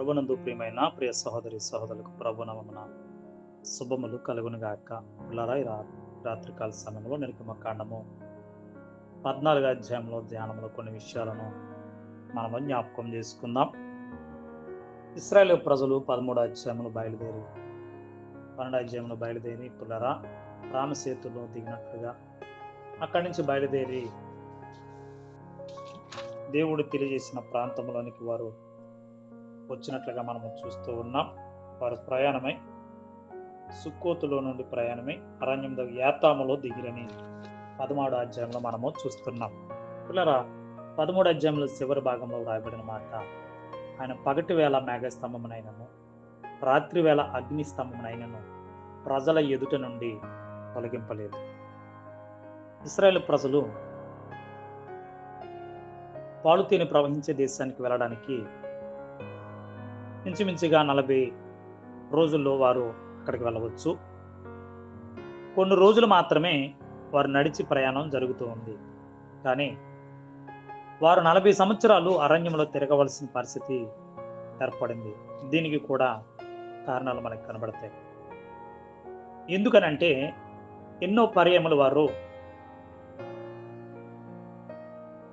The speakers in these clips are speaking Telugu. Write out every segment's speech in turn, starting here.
ప్రభునందు ప్రియమైన ప్రియ సహోదరి సహోదరులకు ప్రభునమన శుభములు కలుగునుగాక. పిల్లరాయి రా- రాత్రికాల సమయంలో నిర్గమ కాండము పద్నాలుగు అధ్యాయంలో ధ్యానంలో కొన్ని విషయాలను మనము జ్ఞాపకం చేసుకుందాం. ఇస్రాయేల్ ప్రజలు పదమూడు అధ్యాయములు బయలుదేరి పన్నెండు అధ్యాయంలో బయలుదేరి పుల్లరా రామసేతులో దిగినట్లుగా అక్కడి నుంచి బయలుదేరి దేవుడు తెలియజేసిన ప్రాంతంలోనికి వారు వచ్చినట్లుగా మనము చూస్తూ ఉన్నాం. వారు ప్రయాణమై సుక్కోతులో నుండి ప్రయాణమై అరణ్యం యాతాములో దిగిరని పదమూడు అధ్యాయంలో మనము చూస్తున్నాం. పిల్లరా పదమూడు అధ్యాయంలో చివరి భాగంలో వ్రాయబడిన మాట ఆయన పగటి వేళ మేఘస్తంభమునైనను రాత్రి వేళ అగ్నిస్తంభమునైనను ప్రజల ఎదుట నుండి తొలగింపలేదు. ఇస్రాయేల్ ప్రజలు పాలుతీని ప్రవహించే దేశానికి వెళ్ళడానికి ఇంచుమించుగా నలభై రోజుల్లో వారు అక్కడికి వెళ్ళవచ్చు. కొన్ని రోజులు మాత్రమే వారు నడిచి ప్రయాణం జరుగుతూ ఉంది. కానీ వారు నలభై సంవత్సరాలు అరణ్యంలో తిరగవలసిన పరిస్థితి ఏర్పడింది. దీనికి కూడా కారణాలు మనకు కనబడతాయి. ఎందుకనంటే ఎన్నో పర్యములు వారు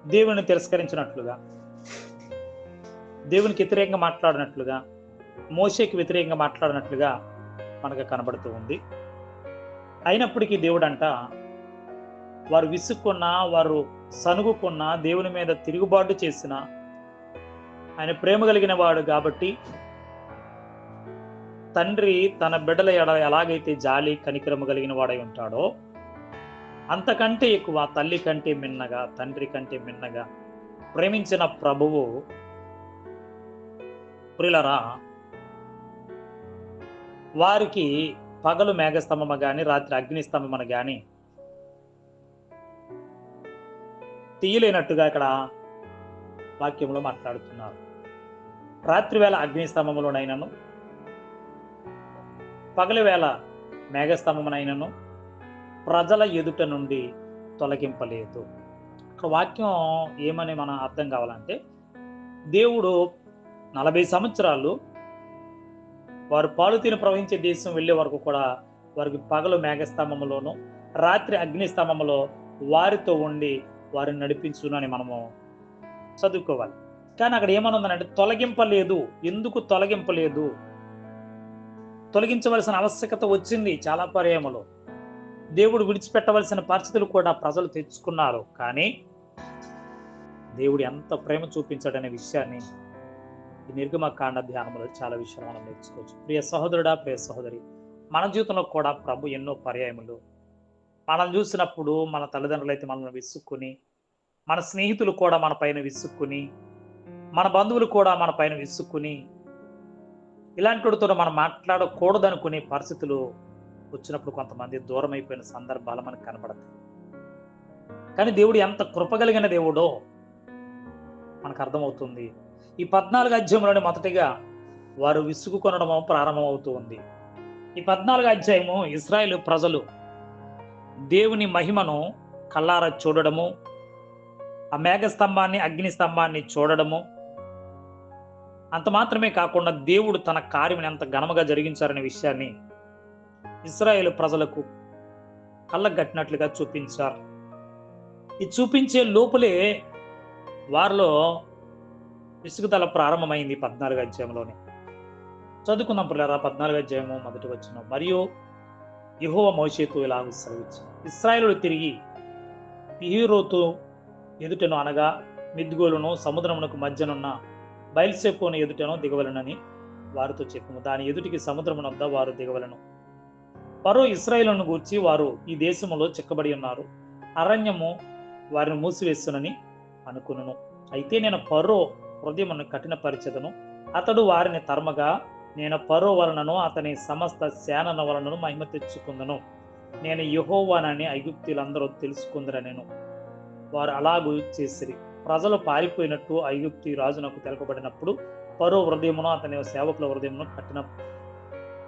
దేవుని తిరస్కరించినట్లుగా దేవునికి వ్యతిరేకంగా మాట్లాడినట్లుగా మోషేకి వ్యతిరేకంగా మాట్లాడినట్లుగా మనకు కనబడుతూ ఉంది. అయినప్పటికీ దేవుడు అంట వారు విసుక్కున్నా వారు సనుగుకున్నా దేవుని మీద తిరుగుబాటు చేసిన ఆయన ప్రేమ కలిగిన వాడు కాబట్టి తండ్రి తన బిడ్డల ఎడ ఎలాగైతే జాలి కనికరము కలిగిన వాడై ఉంటాడో అంతకంటే ఎక్కువ తల్లి కంటే మిన్నగా తండ్రి కంటే మిన్నగా ప్రేమించిన ప్రభువు ప్రిలరా వారికి పగలు మేఘస్తంభమ గాని రాత్రి అగ్నిస్తంభమన గాని తీయలేనట్టుగా ఇక్కడ వాక్యంలో మాట్లాడుతున్నారు. రాత్రి వేళ అగ్నిస్తంభములోనైనను పగలు వేళ మేఘస్తంభమునైనను ప్రజల ఎదుట నుండి తొలగింపలేదు. ఇక్కడ వాక్యం ఏమని మనం అర్థం కావాలంటే దేవుడు నలభై సంవత్సరాలు వారు పాలుతీని ప్రవహించే దేశం వెళ్ళే వరకు కూడా వారికి పగలు మేఘస్తంభములోను రాత్రి అగ్నిస్తంభములో వారితో ఉండి వారిని నడిపించునని మనము చదువుకోవాలి. కానీ అక్కడ ఏమనుందనంటే తొలగింపలేదు. ఎందుకు తొలగింపలేదు? తొలగించవలసిన ఆవశ్యకత వచ్చింది చాలా పర్యాయములో. దేవుడు విడిచిపెట్టవలసిన పరిస్థితులు కూడా ప్రజలు తెచ్చుకున్నారు. కానీ దేవుడు ఎంత ప్రేమ చూపించాడనే విషయాన్ని ఈ నిర్గమకాండ ధ్యానంలో చాలా విషయాలు మనం నేర్చుకోవచ్చు. ప్రియ సహోదరుడా ప్రియ సహోదరి మన జీవితంలో కూడా ప్రభు ఎన్నో పర్యాయములు. మనం చూసినప్పుడు మన తల్లిదండ్రులు అయితే మనల్ని విసుక్కుని మన స్నేహితులు కూడా మన పైన విసుక్కుని మన బంధువులు కూడా మన పైన విసుక్కుని ఇలాంటితో మనం మాట్లాడకూడదనుకునే పరిస్థితులు వచ్చినప్పుడు కొంతమంది దూరం అయిపోయిన సందర్భాలు మనకు కనబడతాయి. కానీ దేవుడు ఎంత కృపగలిగిన దేవుడో మనకు అర్థమవుతుంది. ఈ పద్నాలుగు అధ్యాయంలోని మొదటిగా వారు విసుగు కొనడం ప్రారంభమవుతూ ఉంది. ఈ పద్నాలుగు అధ్యాయము ఇస్రాయేల్ ప్రజలు దేవుని మహిమను కల్లార చూడడము ఆ మేఘస్తంభాన్ని అగ్ని స్తంభాన్ని చూడడము. అంత మాత్రమే కాకుండా దేవుడు తన కార్యం ఎంత ఘనముగా జరిగించారనే విషయాన్ని ఇస్రాయేల్ ప్రజలకు కళ్ళగట్టినట్లుగా చూపించారు. ఈ చూపించే లోపలే వారిలో విసుగుదల ప్రారంభమైంది పద్నాలుగు అధ్యాయంలోనే. చదువుకున్నాం పిల్లరా పద్నాలుగు అధ్యాయము మొదటి వచ్చిన మరియు యహోవ మోషేతు ఇలా సెలవిచ్చు ఇస్రాయలు తిరిగి పిహీరోతు ఎదుటను అనగా మిద్గోలును సముద్రమునకు మధ్యనున్న బయల్సెపోను ఎదుటను దిగవలనని వారితో చెప్పము. దాని ఎదుటికి సముద్రమునొద్ద వారు దిగవలను. పరో ఇస్రాయిలను గూర్చి వారు ఈ దేశంలో చిక్కబడి ఉన్నారు. అరణ్యము వారిని మూసివేస్తునని అనుకును అయితే నేను పరో హృదయమును కఠినపరిచెదను. అతడు వారిని తరమగా నేను పరో వలనను అతని సమస్త సేనన వలనను మహిమ తెచ్చుకుందను. నేను యహోవానని ఐగుప్తులందరూ తెలుసుకుందర నేను. వారు అలాగూ చేసిరి. ప్రజలు పారిపోయినట్టు ఐగుప్తి రాజునకు తెలపబడినప్పుడు పరో హృదయమును అతని సేవకుల హృదయమును కట్టిన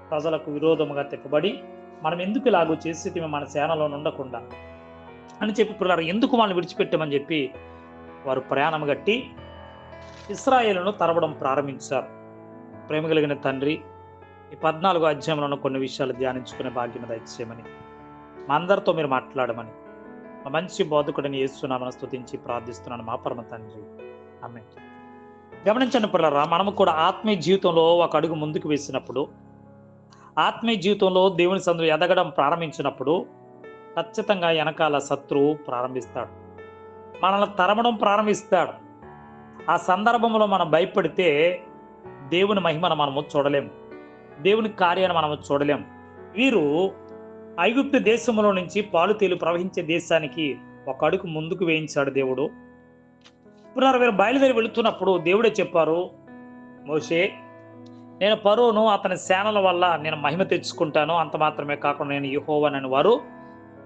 ప్రజలకు విరోధముగా తిప్పబడి మనం ఎందుకు ఇలాగూ చేసి మన సేనలో ఉండకుండా అని చెప్పి పిల్లలు ఎందుకు వాళ్ళని విడిచిపెట్టామని చెప్పి? వారు ప్రయాణం గట్టి ఇస్రాయేలును తరవడం ప్రారంభించారు. ప్రేమ కలిగిన తండ్రి ఈ పద్నాలుగు అధ్యాయంలో కొన్ని విషయాలు ధ్యానించుకునే భాగ్యం దయచేయమని మా అందరితో మీరు మాట్లాడమని మా మంచి బోధకుడిని యేసునామను స్థుతించి ప్రార్థిస్తున్నాను. మా పరమ తండ్రి. ఆమె గమనించండి పిల్లరా మనము కూడా ఆత్మీయ జీవితంలో ఒక అడుగు ముందుకు వేసినప్పుడు ఆత్మీయ జీవితంలో దేవుని సందు ఎదగడం ప్రారంభించినప్పుడు ఖచ్చితంగా వెనకాల శత్రువు ప్రారంభిస్తాడు. మనల్ని తరమడం ప్రారంభిస్తాడు. ఆ సందర్భంలో మనం భయపడితే దేవుని మహిమను మనము చూడలేము దేవుని కార్యాన్ని మనము చూడలేము వీరు ఐగుప్తు దేశంలో నుంచి పాలు తేలు ప్రవహించే దేశానికి ఒక అడుగు ముందుకు వేయించాడు దేవుడు. ఇప్పుడు వీరు బయలుదేరి వెళుతున్నప్పుడు దేవుడే చెప్పారు మోషే నేను పరువును అతని సేనల వల్ల నేను మహిమ తెచ్చుకుంటాను. అంత మాత్రమే కాకుండా నేను యహోవనని వారు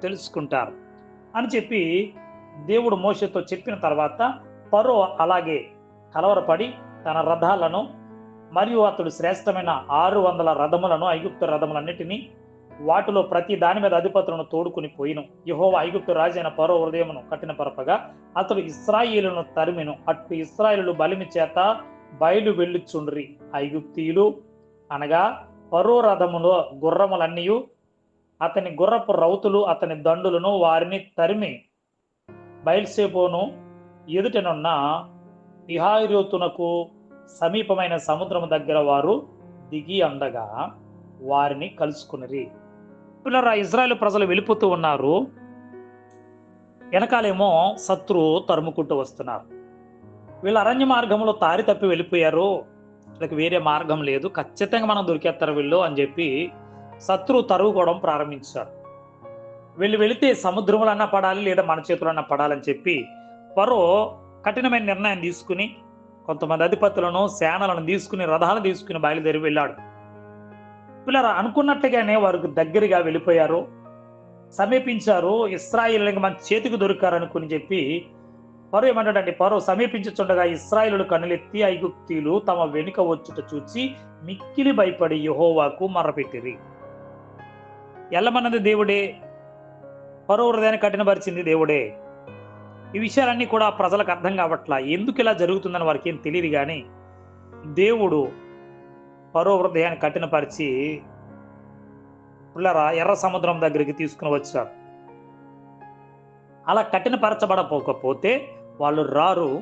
తెలుసుకుంటారు. అని చెప్పి దేవుడు మోషతో చెప్పిన తర్వాత పరో అలాగే కలవరపడి తన రథాలను మరియు అతడు శ్రేష్టమైన ఆరు వందల రథములను ఐగుప్తు రథములన్నిటినీ వాటిలో ప్రతి దాని మీద అధిపతులను తోడుకుని పోయిను. యహోవ ఐగుప్తు రాజైన పరో హృదయమును కట్టిన పరపగా అతడు ఇస్రాయిలను తరిమిను. అట్టు ఇస్రాయిలు బలిమి చేత బయలు వెళ్ళుచుండ్రి. ఐగుప్తీయులు అనగా పరో రథములో గుర్రములన్నీ అతని గుర్రపు రౌతులు అతని దండులను వారిని తరిమి బయల్సేపోను ఎదుటనున్న పిహాయిరోతునకు సమీపమైన సముద్రము దగ్గర వారు దిగి అందగా వారిని కలుసుకునిరి. పిల్లరా ఇజ్రాయెల్ ప్రజలు వెళ్ళిపోతూ ఉన్నారు. వెనకాలేమో శత్రువు తరుముకుంటూ వస్తున్నారు. వీళ్ళు అరణ్య మార్గంలో తారి తప్పి వెళ్ళిపోయారు. వీళ్ళకి వేరే మార్గం లేదు. ఖచ్చితంగా మనం దొరికేస్తారు వీళ్ళు అని చెప్పి శత్రువు తరుగుకోవడం ప్రారంభించారు. వీళ్ళు వెళితే సముద్రములన్నా పడాలి లేదా మన చేతులన్నా పడాలని చెప్పి పరో కఠినమైన నిర్ణయం తీసుకుని కొంతమంది అధిపతులను సేనలను తీసుకుని రథాలు తీసుకుని బయలుదేరి వెళ్ళాడు. పిల్లలు అనుకున్నట్టుగానే వారికి దగ్గరగా వెళ్ళిపోయారు. సమీపించారు. ఇస్రాయిల్ మన చేతికి దొరికారనుకుని చెప్పి పరు ఏమంటాడంటే పరు సమీపించుచుండగా ఇస్రాయిలు కన్నులెత్తి ఐగుప్తీలు తమ వెనుక వచ్చుట చూచి మిక్కిలి భయపడి యహోవాకు మర్రపెట్టిరి. ఎల్లమన్నది దేవుడే. పరో హృదయాన్ని కఠినపరిచింది దేవుడే. ఈ విషయాలన్నీ కూడా ప్రజలకు అర్థం కావట్లా? ఎందుకు ఇలా జరుగుతుందని వారికి ఏం తెలియదు కానీ దేవుడు పరో హృదయాన్ని కఠినపరిచి పిల్లరా ఎర్ర సముద్రం దగ్గరికి తీసుకుని వచ్చాడు అలా కఠినపరచబడపోకపోతే వాళ్ళు రారు.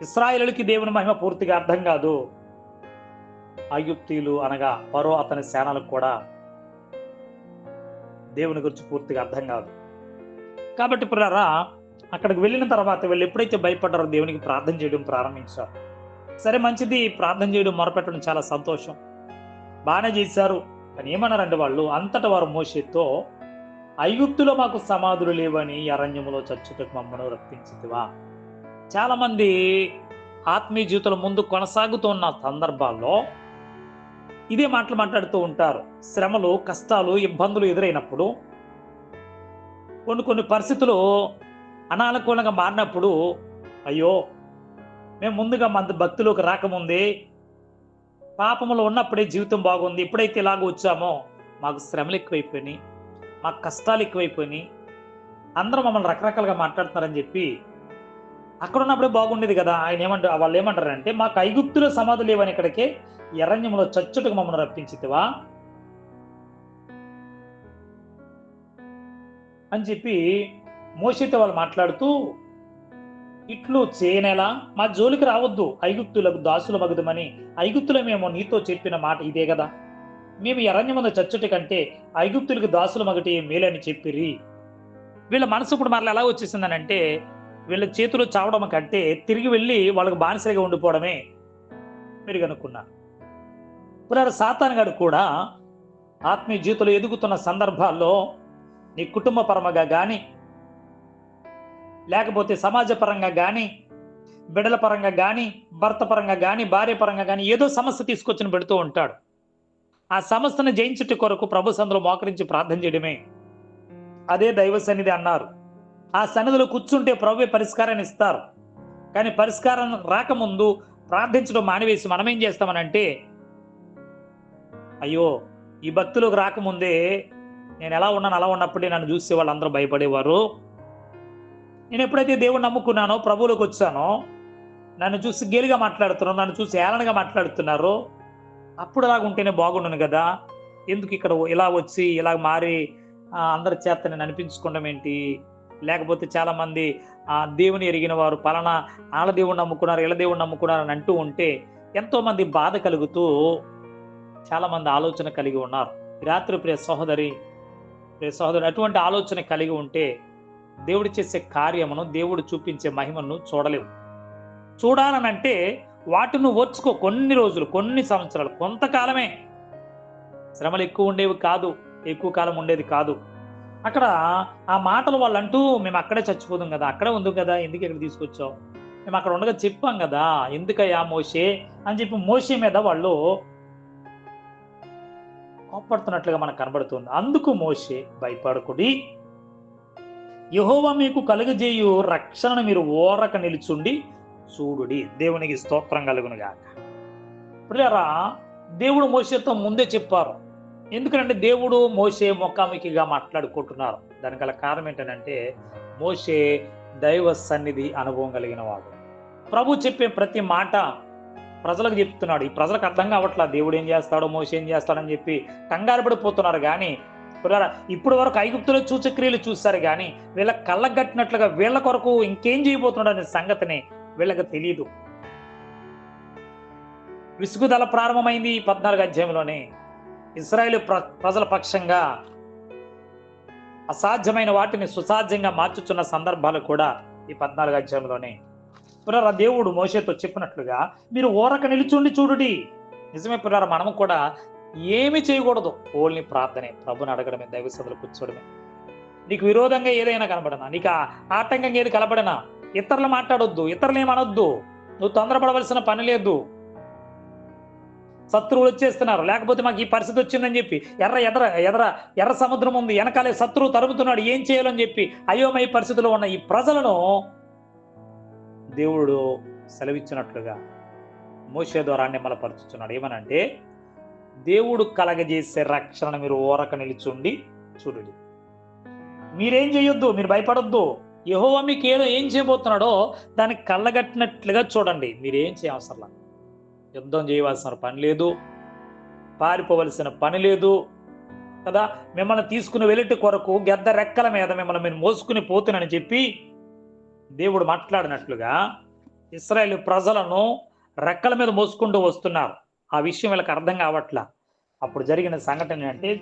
ఇస్రాయేలుకి దేవుని మహిమ పూర్తిగా అర్థం కాదు. అయుక్తీలు అనగా పరో అతని సేనలకు కూడా దేవుని గురించి పూర్తిగా అర్థం కాదు. కాబట్టి పిల్లరా అక్కడికి వెళ్ళిన తర్వాత వీళ్ళు ఎప్పుడైతే భయపడ్డారో దేవునికి ప్రార్థన చేయడం ప్రారంభించారు. సరే మంచిది ప్రార్థన చేయడం మొరపెట్టడం చాలా సంతోషం. బాగానే చేశారు. కానీ ఏమన్నారంటే వాళ్ళు అంతటా వారు మోసేతో ఐగుప్తులో మాకు సమాధులు లేవని అరణ్యములో చచ్చుటకు మమ్మను రప్పించిందివా చాలామంది ఆత్మీయ జీవితంలో ముందు కొనసాగుతున్న సందర్భాల్లో ఇదే మాటలు మాట్లాడుతూ ఉంటారు. శ్రమలు కష్టాలు ఇబ్బందులు ఎదురైనప్పుడు కొన్ని కొన్ని పరిస్థితులు అనానుకూలంగా మారినప్పుడు అయ్యో మేము ముందుగా మన భక్తిలోకి రాకముందే పాపములో ఉన్నప్పుడే జీవితం బాగుంది ఎప్పుడైతే ఇలాగ వచ్చామో మాకు శ్రమలు ఎక్కువైపోయినాయి మాకు కష్టాలు ఎక్కువైపోయినాయి అందరూ మమ్మల్ని రకరకాలుగా మాట్లాడుతున్నారని చెప్పి అక్కడ ఉన్నప్పుడే బాగుండేది కదా ఆయన ఏమంటారు వాళ్ళు ఏమంటారంటే మాకు ఐగుప్తులో సమాధులు లేవని ఇక్కడికే ఎరణ్యంలో చచ్చుటకు మమ్మల్ని రప్పించితివా? అని చెప్పి మోషితో వాళ్ళు మాట్లాడుతూ ఇట్లు చేయనేలా మా జోలికి రావద్దు ఐగుప్తులకు దాసుల మగుదమని ఐగుప్తులమేమో నీతో చెప్పిన మాట ఇదే కదా. మేము ఎరణ్యముందు చచ్చుట కంటే ఐగుప్తులకు దాసుల మగటి మేలని చెప్పిరి. వీళ్ళ మనసు ఇప్పుడు మరలా ఎలా వచ్చేసిందనంటే వీళ్ళ చేతిలో చావడం కంటే తిరిగి వెళ్ళి వాళ్ళకి బానిసరిగా ఉండిపోవడమే మీరు కనుక్కున్నారు ఇప్పుడు సాతాన్ గారు కూడా ఆత్మీయ జీవితంలో ఎదుగుతున్న సందర్భాల్లో నీ కుటుంబ పరమగా కానీ లేకపోతే సమాజ పరంగా కానీ బిడల పరంగా కానీ భర్త పరంగా కానీ భార్య పరంగా కానీ ఏదో సమస్య తీసుకొచ్చిన పెడుతూ ఉంటాడు. ఆ సమస్యను జయించుట కొరకు ప్రభు సందులో మోకరించి ప్రార్థన చేయడమే. అదే దైవ సన్నిధి అన్నారు. ఆ సన్నిధిలో కూర్చుంటే ప్రభువే పరిష్కారాన్ని ఇస్తారు. కానీ పరిష్కారం రాకముందు ప్రార్థించడం మానివేసి మనం ఏం చేస్తామనంటే అయ్యో ఈ భక్తులకు రాకముందే నేను ఎలా ఉన్నాను అలా ఉన్నప్పుడే నన్ను చూసే వాళ్ళందరూ భయపడేవారు. నేను ఎప్పుడైతే దేవుడు నమ్ముకున్నానో ప్రభువులోకి వచ్చానో నన్ను చూసి గేలిగా మాట్లాడుతున్నారు నన్ను చూసి ఏలనగా మాట్లాడుతున్నారు అప్పుడు అలాగ ఉంటేనే బాగుండును కదా. ఎందుకు ఇక్కడ ఇలా వచ్చి ఇలా మారి అందరి చేత నేను అనిపించుకోవడం ఏంటి? లేకపోతే చాలామంది ఆ దేవుని ఎరిగిన వారు పలానా ఆళ్ళ దేవుణ్ణి నమ్ముకున్నారు ఇళ్ళ దేవుణ్ణి నమ్ముకున్నారు అని అంటూ ఉంటే ఎంతోమంది బాధ కలుగుతూ చాలామంది ఆలోచన కలిగి ఉన్నారు. రాత్రి ప్రియ సహోదరి సహోదరు అటువంటి ఆలోచన కలిగి ఉంటే దేవుడు చేసే కార్యమును దేవుడు చూపించే మహిమను చూడలేవు చూడాలనంటే వాటిని ఓర్చుకో. కొన్ని రోజులు కొన్ని సంవత్సరాలు కొంతకాలమే. శ్రమలు ఎక్కువ ఉండేవి కాదు ఎక్కువ కాలం ఉండేది కాదు. అక్కడ ఆ మాటలు వాళ్ళు అంటూ మేము అక్కడే చచ్చిపోదాం కదా అక్కడే ఉంది కదా ఎందుకు ఇక్కడ తీసుకొచ్చావు? మేము అక్కడ ఉండగా చెప్పాం కదా ఎందుకయ్యా మోషే? అని చెప్పి మోషే మీద వాళ్ళు కోపడుతున్నట్లుగా మనకు కనబడుతుంది. అందుకు మోషే భయపడకుడి. యహోవా మీకు కలుగజేయు రక్షణను మీరు ఓరక నిలుచుండి చూడుడి. దేవునికి స్తోత్రం కలుగునుగాక ప్రియరా దేవుడు మోసేతో ముందే చెప్పారు. ఎందుకంటే దేవుడు మోసే ముఖాముఖిగా మాట్లాడుకుంటున్నారు. దానికల గల కారణం ఏంటంటే మోసే దైవ సన్నిధి అనుభవం కలిగిన వాడు. ప్రభు చెప్పే ప్రతి మాట ప్రజలకు చెప్తున్నాడు. ఈ ప్రజలకు అర్థం కావట్లా? దేవుడు ఏం చేస్తాడో మోస ఏం చేస్తాడని చెప్పి కంగారు పడిపోతున్నారు కానీ ఇప్పుడు వరకు ఐగుప్తులో సూచక్రియలు చూస్తారు కానీ వీళ్ళ కళ్ళకు కట్టినట్లుగా వీళ్ళ కొరకు ఇంకేం చేయబోతున్నాడు అనే సంగతిని వీళ్ళకి తెలియదు విసుగుదల ప్రారంభమైంది ఈ పద్నాలుగు అధ్యాయంలోనే. ఇస్రాయేల్ ప్ర ప్రజల పక్షంగా అసాధ్యమైన వాటిని సుసాధ్యంగా మార్చుచున్న సందర్భాలు కూడా ఈ పద్నాలుగు అధ్యాయంలోనే. పునర దేవుడు మోషేతో చెప్పినట్లుగా మీరు ఓరక నిలుచుండి చూడుడి. నిజమే పునర మనము కూడా ఏమి చేయకూడదు. ఓన్లీ ప్రార్థనే. ప్రభుని అడగడమే దైవ సభలు కూర్చోడమే. నీకు విరోధంగా ఏదైనా కనబడనా? నీకు ఆటంకంగా ఏది కనబడనా? ఇతరులు మాట్లాడొద్దు ఇతరులు ఏమనొద్దు నువ్వు తొందరపడవలసిన పని లేదు. శత్రువులు వచ్చేస్తున్నారు. లేకపోతే మాకు ఈ పరిస్థితి వచ్చిందని చెప్పి ఎర్ర ఎదర ఎదర ఎర్ర సముద్రం ఉంది. వెనకాలే శత్రువు తరుముతున్నాడు. ఏం చేయాలని చెప్పి అయోమయ పరిస్థితిలో ఉన్న ఈ ప్రజలను దేవుడు సెలవిచ్చినట్లుగా మోసే ద్వారా నిమ్మలపరుచుతున్నాడు ఏమనంటే దేవుడు కలగజేసే రక్షణ మీరు ఓరక నిలుచుండి చూడండి. మీరేం చేయొద్దు మీరు భయపడొద్దు. యహోవా మీకు ఏదో ఏం చేయబోతున్నాడో దానికి కళ్ళగట్టినట్లుగా చూడండి. మీరేం చేయవసరం యుద్ధం చేయవలసిన పని లేదు పారిపోవలసిన పని లేదు. కదా మిమ్మల్ని తీసుకుని వెళ్ళటి కొరకు గెద్ద రెక్కల మీద మిమ్మల్ని మీరు మోసుకుని పోతున్నానని చెప్పి దేవుడు మాట్లాడినట్లుగా ఇస్రాయేల్ ప్రజలను రెక్కల మీద మోసుకుంటూ వస్తున్నారు. ఆ విషయం వీళ్ళకి అర్థం కావట్లా? అప్పుడు జరిగిన సంఘటన అంటే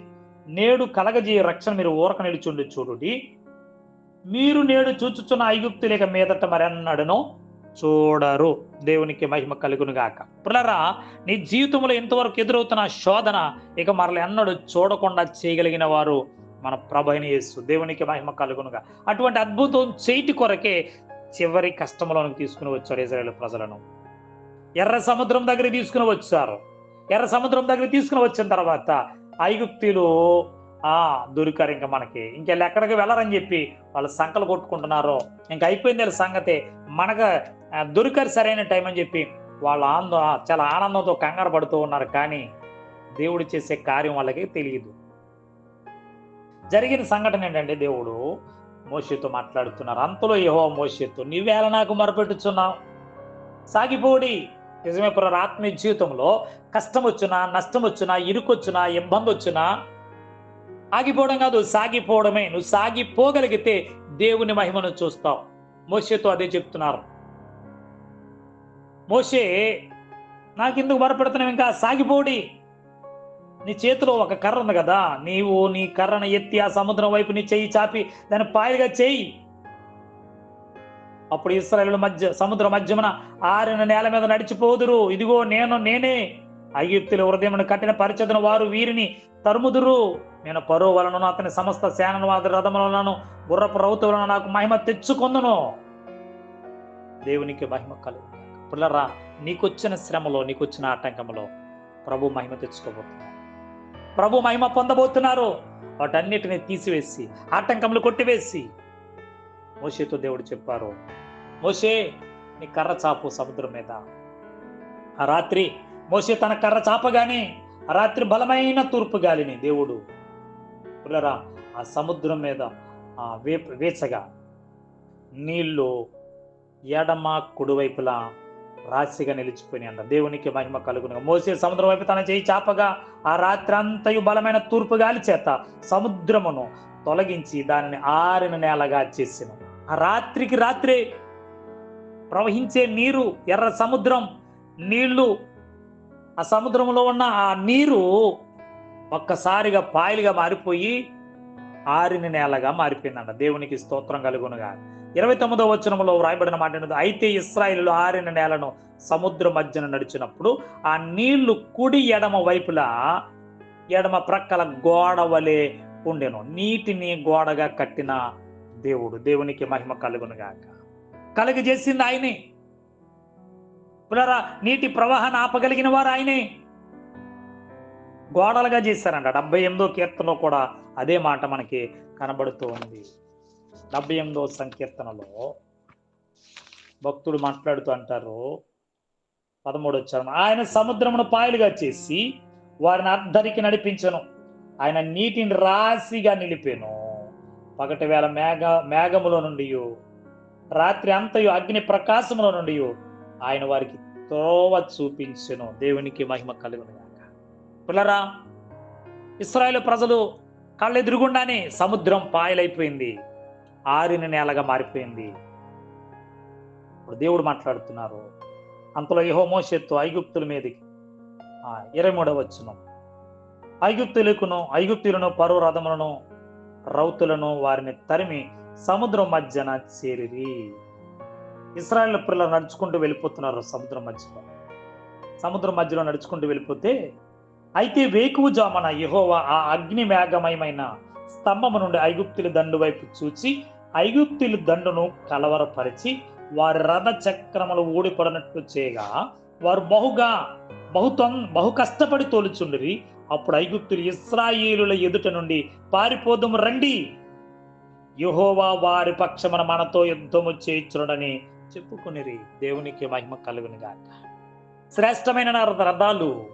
నేడు కలగజీ రక్షణ మీరు ఊరక నిలుచుండి చూడుడి. మీరు నేడు చూచుచున్న ఐగుప్తులేక మీదట మరెన్నడను చూడరు. దేవునికి మహిమ కలుగును గాక పులరా నీ జీవితంలో ఇంతవరకు ఎదురవుతున్న శోధన ఇక మరల ఎన్నడూ చూడకుండా చేయగలిగిన వారు మన ప్రభైన యేసు దేవునికి మహిమ కలుగునుగా. అటువంటి అద్భుతం చేటి కొరకే చివరి కష్టంలోనికి తీసుకుని వచ్చారు ఇజ్రాయేల్ ప్రజలను. ఎర్ర సముద్రం దగ్గర తీసుకుని వచ్చారు. ఎర్ర సముద్రం దగ్గర తీసుకుని వచ్చిన తర్వాత ఐగుప్తీలు ఆ దొరికారు ఇంకా మనకి. ఇంకెళ్ళి ఎక్కడికి వెళ్ళరని చెప్పి వాళ్ళు సంకలు కొట్టుకుంటున్నారు. ఇంకా అయిపోయింది వాళ్ళ సంగతి. మనకు దొరికారు సరైన టైం అని చెప్పి వాళ్ళు ఆనందం చాలా ఆనందంతో కంగారు పడుతూ ఉన్నారు. కానీ దేవుడు చేసే కార్యం వాళ్ళకి తెలియదు. జరిగిన సంఘటన ఏంటంటే దేవుడు మోషేతో మాట్లాడుతున్నారు. అంతలో యహో మోషేతో నీవేళ నాకు మొరపెట్టుచున్నావు? సాగిపోడి. నిజమే పురారు ఆత్మీయ జీవితంలో కష్టం వచ్చినా నష్టం వచ్చినా ఇరుకొచ్చినా ఇబ్బంది వచ్చినా ఆగిపోవడం కాదు సాగిపోవడమే. నువ్వు సాగిపోగలిగితే దేవుని మహిమను చూస్తావు. మోషేతో అదే చెప్తున్నారు. మోషే నాకెందుకు మొరపెడుతున్నావు? ఇంకా సాగిపోడి. నీ చేతిలో ఒక కర్ర ఉంది కదా నీవు నీ కర్రను ఎత్తి ఆ సముద్రం వైపు నీ చెయ్యి చాపి దాన్ని పాయలుగా చేయి. అప్పుడు ఇస్రాయేల్ మధ్య సముద్ర మధ్యమున ఆరిన నేల మీద నడిచిపోదురు. ఇదిగో నేను నేనే ఐగుప్తుల హృదయమును కట్టిన పరిచదన వారు వీరిని తరుముదురు. నేను పరో వలన అతని సమస్త సేనవాద రథములను గుర్రపు రౌతు నాకు మహిమ తెచ్చుకొందును. దేవునికి మహిమ కలుగు పిల్లరా నీకొచ్చిన శ్రమలో నీకొచ్చిన ఆటంకంలో ప్రభు మహిమ తెచ్చుకోబోతున్నారు ప్రభు మహిమ పొందబోతున్నారు. వాటన్నిటిని తీసివేసి ఆటంకములు కొట్టివేసి. మోషేతో దేవుడు చెప్పారు మోషే నీ కర్ర చాపు సముద్రం మీద. ఆ రాత్రి మోషే తన కర్ర చాపగానే ఆ రాత్రి బలమైన తూర్పు గాలిని దేవుడు పులరా ఆ సముద్రం మీద ఆ వేప వేచగా నీళ్ళు ఎడమ కుడివైపులా రాశిగా నిలిచిపోయి అంట దేవునికి మహిమ కలుగును మోసే సముద్రం వైపు తన చేయి చాపగా ఆ రాత్రి అంతయు బలమైన తూర్పు గాలి చేత సముద్రమును తొలగించి దానిని ఆరిన నేలగా చేసిన ఆ రాత్రికి రాత్రే ప్రవహించే నీరు ఎర్ర సముద్రం నీళ్ళు ఆ సముద్రంలో ఉన్న ఆ నీరు ఒక్కసారిగా పాయలుగా మారిపోయి ఆరిన నేలగా మారిపోయిందంట. దేవునికి స్తోత్రం కలుగునుగా. ఇరవై తొమ్మిదవ వచనంలో వ్రాయబడిన మాట ఏంటంటే, అయితే ఇస్రాయిలు ఆరిన నేలను సముద్ర మధ్యన నడిచినప్పుడు ఆ నీళ్ళు కుడి ఎడమ వైపులా ఎడమ ప్రక్కల గోడ వలె ఉండెను. నీటిని గోడగా కట్టిన దేవుడు దేవునికి మహిమ కలుగునుగాక కలుగజేసింది ఆయనే. పునరా నీటి ప్రవాహాన్ని ఆపగలిగిన వారు ఆయనే. గోడలుగా చేశారంట. డెబ్బై ఎనిమిదో కీర్తనలో కూడా అదే మాట మనకి కనబడుతూ ఉంది. డెబ్బై ఎనిమిదో సంకీర్తనలో భక్తుడు మాట్లాడుతూ అంటారు పదమూడు వచ్చారు ఆయన సముద్రమును పాయలుగా చేసి వారిని అర్ధరికి నడిపించను. ఆయన నీటిని రాశిగా నిలిపాను. పగటి వేళ మేఘ మేఘములో నుండి రాత్రి అంతయు అగ్ని ప్రకాశములో నుండి ఆయన వారికి త్రోవ చూపించను. దేవునికి మహిమ కలుగునుగాక. పిల్లరా ఇస్రాయేల్ ప్రజలు కళ్ళెదురుగుండానే సముద్రం పాయలైపోయింది. ఆరిన నేలగా మారిపోయింది. ఇప్పుడు దేవుడు మాట్లాడుతున్నారు. అంతలో యహోమోషత్తు ఐగుప్తుల మీదకి. ఇరవై మూడవ వచ్చును ఐగుప్తులకును ఐగుప్తులను పరువు రథములను రౌతులను వారిని తరిమి సముద్రం మధ్యన చేరిరి. ఇస్రాయల్ పిల్లలు నడుచుకుంటూ వెళ్ళిపోతున్నారు సముద్రం మధ్యలో. సముద్రం మధ్యలో నడుచుకుంటూ వెళ్ళిపోతే అయితే వేకువు జామన యెహోవా ఆ అగ్ని మేఘమయమైన స్తంభము నుండి ఐగుప్తుల దండు వైపు చూచి ఐగుప్తులు దండును కలవరపరిచి వారి రథ చక్రములు ఊడిపడినట్లు చేయగా వారు బహుగా బహుతం బహు కష్టపడి తోలుచుండిరి. అప్పుడు ఐగుప్తులు ఇస్రాయేలుల ఎదుట నుండి పారిపోదము రండి. యహోవా వారి పక్షమున మనతో యుద్ధము చేయించుడని చెప్పుకునిరి. దేవునికి మహిమ కలుగును గాక. శ్రేష్టమైన నా రథాలు.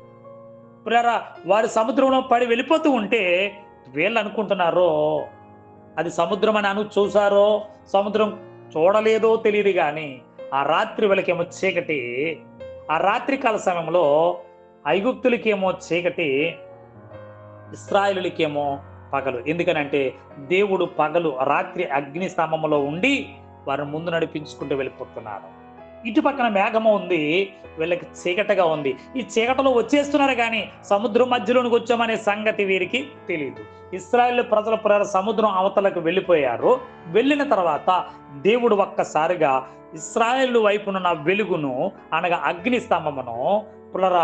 వారి సముద్రంలో పడి వెళ్ళిపోతూ ఉంటే వీళ్ళు అనుకుంటున్నారో అది సముద్రం అని అను చూసారో సముద్రం చూడలేదో తెలియదు కానీ ఆ రాత్రి వాళ్ళకేమో చీకటి. ఆ రాత్రి కాల సమయంలో ఐగుప్తులకేమో చీకటి ఇస్రాయలులకేమో పగలు. ఎందుకనంటే దేవుడు పగలు రాత్రి అగ్ని స్తంభంలో ఉండి వారిని ముందు నడిపించుకుంటూ వెళ్ళిపోతున్నారు. ఇటు పక్కన మేఘము ఉంది వీళ్ళకి చీకటగా ఉంది. ఈ చీకటలో వచ్చేస్తున్నారు కానీ సముద్రం మధ్యలోనికి వచ్చామనే సంగతి వీరికి తెలియదు ఇస్రాయేల్ ప్రజల ప్రజల సముద్రం అవతలకు వెళ్ళిపోయారు. వెళ్ళిన తర్వాత దేవుడు ఒక్కసారిగా ఇస్రాయేల్ వైపునున్న వెలుగును అనగా అగ్ని స్తంభమును పునర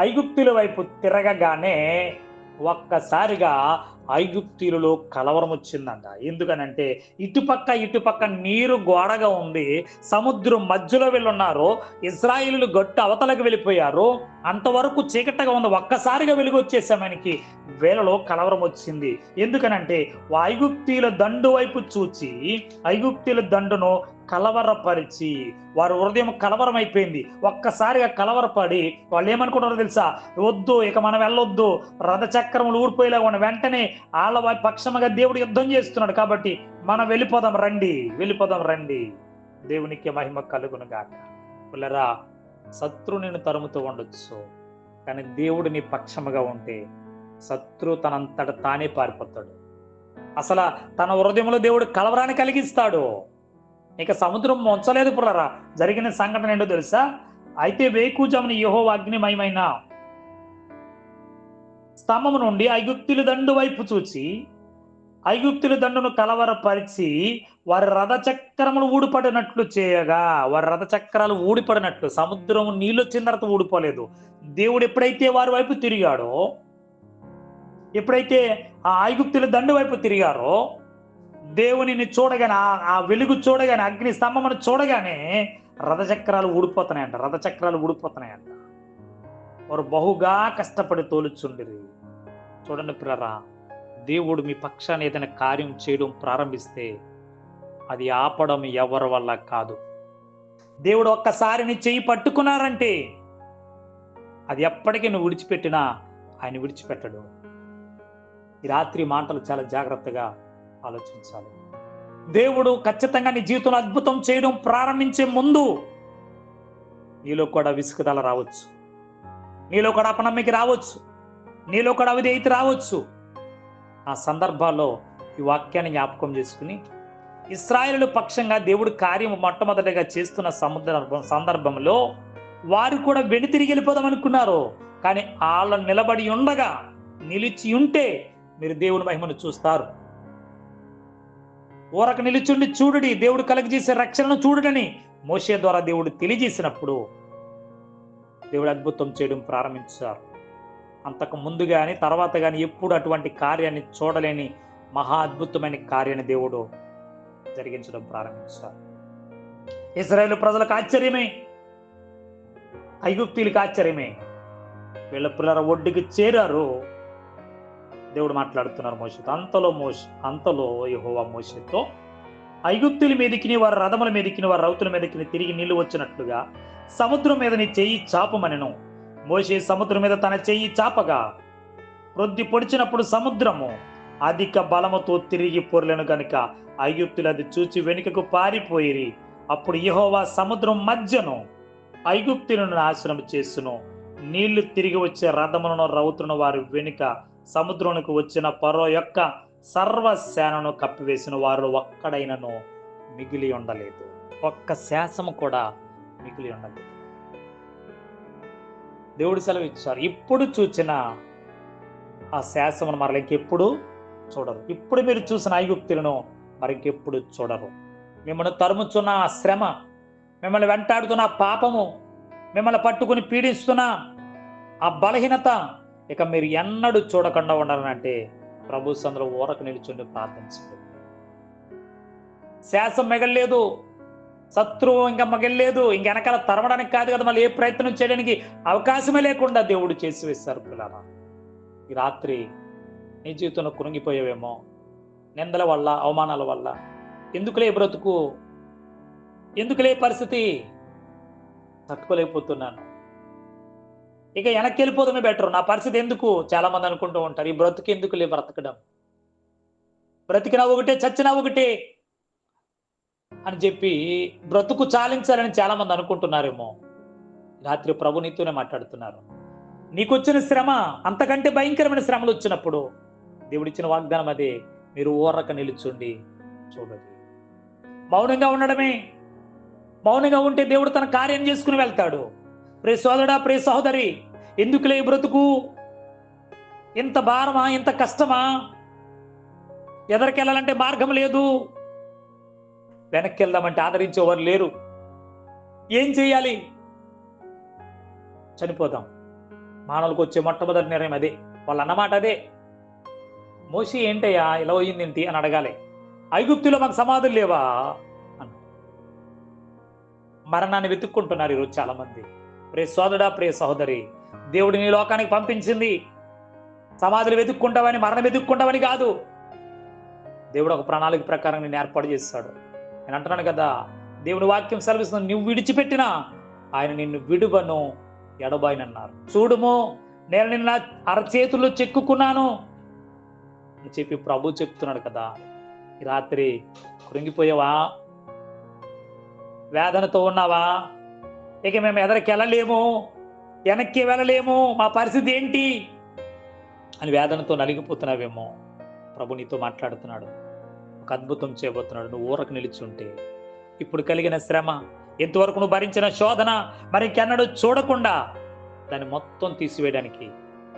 ఐగుప్తుల వైపు తిరగగానే ఒక్కసారిగా ఐగుప్తీయులలో కలవరం వచ్చిందంట ఎందుకనంటే ఇటుపక్క ఇటుపక్క నీరు గోడగా ఉంది. సముద్రం మధ్యలో వెళ్ళున్నారు. ఇజ్రాయిలు గట్టు అవతలకు వెళ్ళిపోయారు. అంతవరకు చీకటగా ఉంది. ఒక్కసారిగా వెలుగు వచ్చేసామనికి వేళలో కలవరం వచ్చింది ఎందుకనంటే ఐగుప్తీల దండు వైపు చూచి ఐగుప్తీల దండును కలవరపరిచి వారి హృదయం కలవరం అయిపోయింది ఒక్కసారిగా కలవరపడి వాళ్ళు ఏమనుకుంటారో తెలుసా? వద్దు ఇక మనం వెళ్ళొద్దు. రథచక్రములు ఊడిపోయేలా ఉన్న వెంటనే వాళ్ళ వారి పక్షముగా దేవుడు యుద్ధం చేస్తున్నాడు కాబట్టి మనం వెళ్ళిపోదాం రండి వెళ్ళిపోదాం రండి. దేవునికి మహిమ కలుగును గాక పిల్లరా శత్రు నేను తరుముతూ ఉండొచ్చు. కానీ దేవుడు నీ పక్షముగా ఉంటే శత్రు తనంతట తానే పారిపోతాడు. అసలు తన హృదయంలో దేవుడు కలవరాన్ని కలిగిస్తాడు. ఇక సముద్రం ముంచలేదు పుల్లరా. జరిగిన సంఘటన ఏంటో తెలుసా? అయితే వేకూజముని యహో అగ్నిమయమైన స్తంభము నుండి ఐగుప్తుల దండు వైపు చూచి ఐగుప్తుల దండును కలవరపరిచి వారి రథ చక్రములు ఊడిపడినట్లు చేయగా వారి రథ చక్రాలు ఊడిపడినట్లు సముద్రం నీళ్ళు వచ్చిన తర్వాత ఊడిపోలేదు. దేవుడు ఎప్పుడైతే వారి వైపు తిరిగాడో ఎప్పుడైతే ఆ ఐగుప్తుల దండు వైపు తిరిగారో దేవునిని చూడగానే ఆ- వెలుగు చూడగానే అగ్ని స్తంభమును చూడగానే రథచక్రాలు ఊడిపోతున్నాయంట రథచక్రాలు ఊడిపోతున్నాయంట. వారు బహుగా కష్టపడి తోలుచుండిరి. చూడండి పిల్లరా దేవుడు మీ పక్షాన్ని ఏదైనా కార్యం చేయడం ప్రారంభిస్తే అది ఆపడం ఎవరి వల్ల కాదు. దేవుడు ఒక్కసారి నీ చెయ్యి పట్టుకున్నారంటే అది ఎప్పటికీ నువ్వు విడిచిపెట్టినా ఆయన విడిచిపెట్టడు. ఈ రాత్రి మాటలు చాలా జాగ్రత్తగా ఆలోచించాలి. దేవుడు ఖచ్చితంగా నీ జీవితంలో అద్భుతం చేయడం ప్రారంభించే ముందు నీలో కూడా విసుగుదల రావచ్చు. నీలో కూడా అపనమ్మికి రావచ్చు. నీలో కూడా అవిధేయత రావచ్చు. ఆ సందర్భాల్లో ఈ వాక్యాన్ని జ్ఞాపకం చేసుకుని ఇస్రాయలు పక్షంగా దేవుడు కార్యం మొట్టమొదటిగా చేస్తున్న సముద్ర సందర్భంలో వారు కూడా వెనుతిరిగి వెళ్ళిపోదాం అనుకున్నారు. కానీ వాళ్ళ నిలబడి ఉండగా నిలిచి ఉంటే మీరు దేవుని మహిమను చూస్తారు. ఊరక నిలుచుండి చూడుడి దేవుడు కలగజేసే రక్షణను చూడుడని మోషే ద్వారా దేవుడు తెలియజేసినప్పుడు దేవుడు అద్భుతం చేయడం ప్రారంభించారు. అంతకు ముందు కానీ తర్వాత కానీ ఎప్పుడు అటువంటి కార్యాన్ని చూడలేని మహా అద్భుతమైన కార్యాన్ని దేవుడు జరిగించడం ప్రారంభించారు. ఇజ్రాయేల్ ప్రజలకు ఆశ్చర్యమే. ఐగుప్తీలకు ఆశ్చర్యమే. వీళ్ళ పిల్లల ఒడ్డుకి చేరారు. దేవుడు మాట్లాడుతున్నారు మోషతో. అంతలో మోష అంతలో యహోవా మోషతో. ఐగుప్తుల మీదకిని వారి రథముల మీదకిని వారి రౌతుల మీదకిని తిరిగి నీళ్ళు వచ్చినట్లుగా సముద్రం మీద నీ చెయ్యి చాపమనెను. మోషే సముద్రం మీద తన చెయ్యి చాపగా రొద్ది పొడిచినప్పుడు సముద్రము అధిక బలముతో తిరిగి పొరలను గనుక ఐగుప్తులు అది చూచి వెనుకకు పారిపోయిరి. అప్పుడు యహోవా సముద్రం మధ్యను ఐగుప్తులను నాశనం చేసును. నీళ్ళు తిరిగి వచ్చే రథములను రౌతులను వారి వెనుక సముద్రంకు వచ్చిన పరో యొక్క సర్వసేనను కప్పివేసిన వారు ఒక్కడైనను మిగిలి ఉండలేదు. ఒక్క శాసము కూడా మిగిలి ఉండలేదు. దేవుడు సెలవు ఇచ్చారు. ఇప్పుడు చూచిన ఆ శాసమును మరల ఇంకెప్పుడు చూడరు. ఇప్పుడు మీరు చూసిన ఐగుప్తులను మరి ఇంకెప్పుడు చూడరు. మిమ్మల్ని తరుముచున్న ఆ శ్రమ మిమ్మల్ని వెంటాడుతున్న పాపము మిమ్మల్ని పట్టుకుని పీడిస్తున్న ఆ బలహీనత ఇక మీరు ఎన్నడూ చూడకుండా ఉండాలంటే ప్రభు సందులో ఊరకు నిలుచుండి ప్రార్థించండి. శాసం మిగల్లేదు శత్రువు ఇంకా మిగల్లేదు ఇంక వెనకాల తరవడానికి కాదు కదా మళ్ళీ ఏ ప్రయత్నం చేయడానికి అవకాశమే లేకుండా దేవుడు చేసి వేశారు పిల్లరా. ఈ రాత్రి నీ జీవితంలో కురుంగిపోయావేమో నిందల వల్ల అవమానాల వల్ల ఎందుకులే బ్రతుకు ఎందుకులే పరిస్థితి తట్టుకోలేకపోతున్నాను. ఇక వెనక్కి వెళ్ళిపోవడమే బెటర్ నా పరిస్థితి ఎందుకు? చాలా మంది అనుకుంటూ ఉంటారు ఈ బ్రతుకు ఎందుకులే బ్రతకడం. బ్రతికినా ఒకటే చచ్చినా ఒకటే అని చెప్పి బ్రతుకు చాలించాలని చాలా మంది అనుకుంటున్నారేమో. రాత్రి ప్రభు నీతోనే మాట్లాడుతున్నారు. నీకు వచ్చిన శ్రమ అంతకంటే భయంకరమైన శ్రమలు వచ్చినప్పుడు దేవుడిచ్చిన వాగ్దానం అదే మీరు ఓర్రక నిలుచుండి చూడండి. మౌనంగా ఉండడమే. మౌనంగా ఉంటే దేవుడు తన కార్యం చేసుకుని వెళ్తాడు. ప్రే సోదరుడా ప్రే సహోదరి ఎందుకులే బ్రతుకు? ఇంత భారమా ఇంత కష్టమా? ఎదరికెళ్ళాలంటే మార్గం లేదు. వెనక్కి వెళ్దామంటే ఆదరించేవారు లేరు. ఏం చేయాలి? చనిపోదాం. మానవులకు వచ్చే మొట్టమొదటి నిర్ణయం అదే. వాళ్ళు అన్నమాట అదే. మోసి ఏంటయ్యా ఇలా పోయిందేంటి అని అడగాలి. ఐగుప్తులో మాకు సమాధులు లేవా? అన్న మరణాన్ని వెతుక్కుంటున్నారు ఈరోజు చాలా మంది ప్రే సోదరుడా ప్రే సహోదరి దేవుడు నీ లోకానికి పంపించింది. సమాధులు వెతుక్కుంటావని మరణం వెతుక్కుంటావని కాదు. దేవుడు ఒక ప్రణాళిక ప్రకారం నేను ఏర్పాటు చేస్తాడు. నేను అంటున్నాను కదా దేవుని వాక్యం సెలవిస్తుంది నువ్వు విడిచిపెట్టినా ఆయన నిన్ను విడువను ఎడబాయనన్నారు. చూడుము నేను నిన్న అరచేతుల్లో చెక్కుకున్నాను అని చెప్పి ప్రభు చెప్తున్నాడు కదా. రాత్రి కృంగిపోయావా? వేదనతో ఉన్నావా? ఇక మేము ఎదరికి వెళ్ళలేము వెనక్కి వెళ్ళలేము మా పరిస్థితి ఏంటి? అని వేదనతో నలిగిపోతున్నావేమో. ప్రభు నీతో మాట్లాడుతున్నాడు. ఒక అద్భుతం చేయబోతున్నాడు. నువ్వు ఊరకు నిలిచి ఉంటే. ఇప్పుడు కలిగిన శ్రమ ఎంతవరకు నువ్వు భరించిన శోధన మరి ఇంకెన్నడూ చూడకుండా దాన్ని మొత్తం తీసివేయడానికి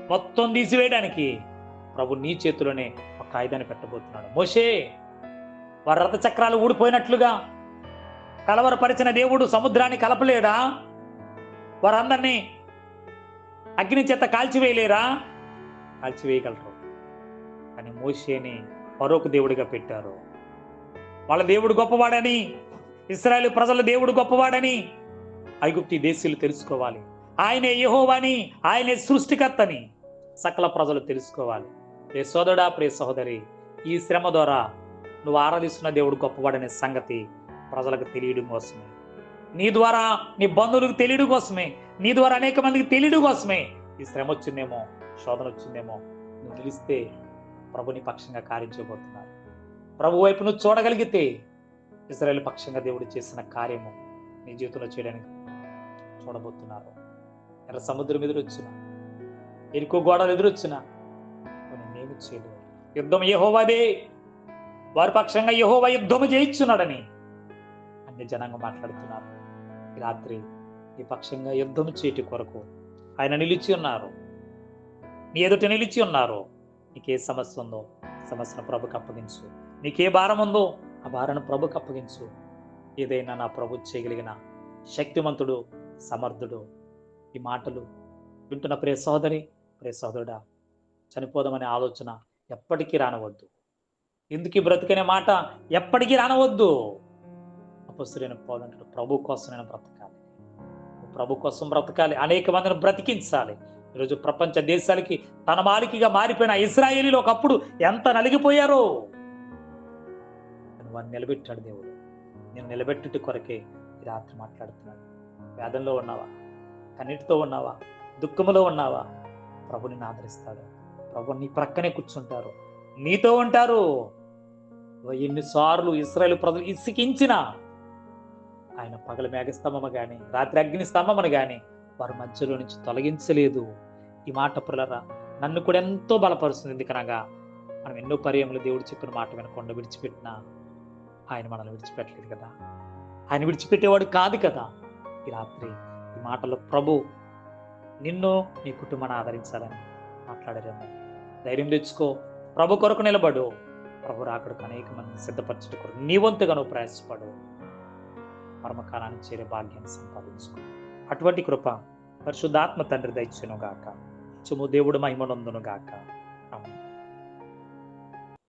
మొత్తం తీసివేయడానికి ప్రభు నీ చేతిలోనే ఒక ఆయుధాన్ని పెట్టబోతున్నాడు. మోషే వారి రథ చక్రాలు ఊడిపోయినట్లుగా కలవరపరిచిన దేవుడు సముద్రాన్ని కలపలేడా? వారందరినీ అగ్ని చేత కాల్చివేయలేరా? కాల్చివేయగలరు. కానీ మోసేని పరోకు దేవుడిగా పెట్టారు. వాళ్ళ దేవుడు గొప్పవాడని ఇస్రాయల్ ప్రజల దేవుడు గొప్పవాడని ఐగుప్తి దేశీయులు తెలుసుకోవాలి. ఆయనే యహోవాని ఆయనే సృష్టికర్తని సకల ప్రజలు తెలుసుకోవాలి. ప్రే సోదరుడా ప్రే సహోదరి ఈ శ్రమ ద్వారా నువ్వు ఆరాధిస్తున్న దేవుడు గొప్పవాడనే సంగతి ప్రజలకు తెలియడం కోసమే. నీ ద్వారా నీ బంధువులకు తెలియడం కోసమే. నీ ద్వారా అనేక మందికి తెలియడం కోసమే. ఈ శ్రమ వచ్చిందేమో శోధన వచ్చిందేమో నువ్వు నిలిస్తే ప్రభుని పక్షంగా కార్యం చేయబోతున్నారు ప్రభు వైపు నువ్వు చూడగలిగితే ఇజ్రాయెల్ పక్షంగా దేవుడు చేసిన కార్యము నీ జీవితంలో చేయడానికి చూడబోతున్నారు. ఎర్ర సముద్రం ఎదురొచ్చిన ఎరుకు గోడలు ఎదురొచ్చిన కొన్ని నేను చేయలేదు యుద్ధం యెహోవాదే. వారి పక్షంగా యెహోవా యుద్ధము చేయించున్నాడని అన్ని జనంగా మాట్లాడుతున్నారు. ఈ రాత్రి ఈ పక్షంగా యుద్ధం చేయటి కొరకు ఆయన నిలిచి ఉన్నారు. నీ ఎదుట నిలిచి ఉన్నారు. నీకే సమస్య ఉందో సమస్యను ప్రభుకి అప్పగించు. నీకే భారం ఉందో ఆ భారాన్ని ప్రభుకి అప్పగించు. ఏదైనా నా ప్రభు చేయగలిగిన శక్తిమంతుడు సమర్థుడు ఈ మాటలు వింటున్న ప్రియ సోదరి ప్రియ సోదరుడా చనిపోదామనే ఆలోచన ఎప్పటికీ రానవద్దు. ఎందుకు బ్రతికనే మాట ఎప్పటికీ రానవద్దు? అపస్తుడైన పౌలు అంటాడు ప్రభు కోసం నేను బ్రతకాలి. ప్రభు కోసం బ్రతకాలి. అనేక మందిని బ్రతికించాలి. ఈరోజు ప్రపంచ దేశాలకి తన మాలికిగా మారిపోయిన ఇస్రాయేలీలు ఒకప్పుడు ఎంత నలిగిపోయారో. వారిని నిలబెట్టాడు దేవుడు. నేను నిలబెట్టుటి కొరకే ఈ రాత్రి మాట్లాడుతున్నాను వేదంలో ఉన్నావా? కన్నిటితో ఉన్నావా? దుఃఖములో ఉన్నావా? ప్రభుని ఆదరిస్తాడు. ప్రభు నీ ప్రక్కనే కూర్చుంటారు. నీతో ఉంటారు. ఎన్నిసార్లు ఇస్రాయేల్ ప్రజలు ఇసికించినా ఆయన పగల మేఘస్తంభము కానీ రాత్రి అగ్ని స్తంభమును గాని వారి మధ్యలో నుంచి తొలగించలేదు. ఈ మాట పులరా నన్ను కూడా ఎంతో బలపరుస్తుంది ఎందుకనగా మనం ఎన్నో పర్యములు దేవుడు చెప్పిన మాట వినకుండా విడిచిపెట్టినా ఆయన మనల్ని విడిచిపెట్టలేదు కదా. ఆయన విడిచిపెట్టేవాడు కాదు కదా. ఈ రాత్రి ఈ మాటలో ప్రభు నిన్ను నీ కుటుంబాన్ని ఆదరించాలని మాట్లాడారేమో. ధైర్యం తెచ్చుకో. ప్రభు కొరకు నిలబడు. ప్రభు రాకడకు అనేక మంది సిద్ధపరచడం కొరకు నీ వంతుగా నువ్వు ప్రయాసపడు. పరమకాలాన్ని చేరే భాగ్యాన్ని సంపాదించుకో అటువంటి కృప పరిశుద్ధాత్మ తండ్రి దయచునుగాక చుము దేవుడు మహిమనందును గాక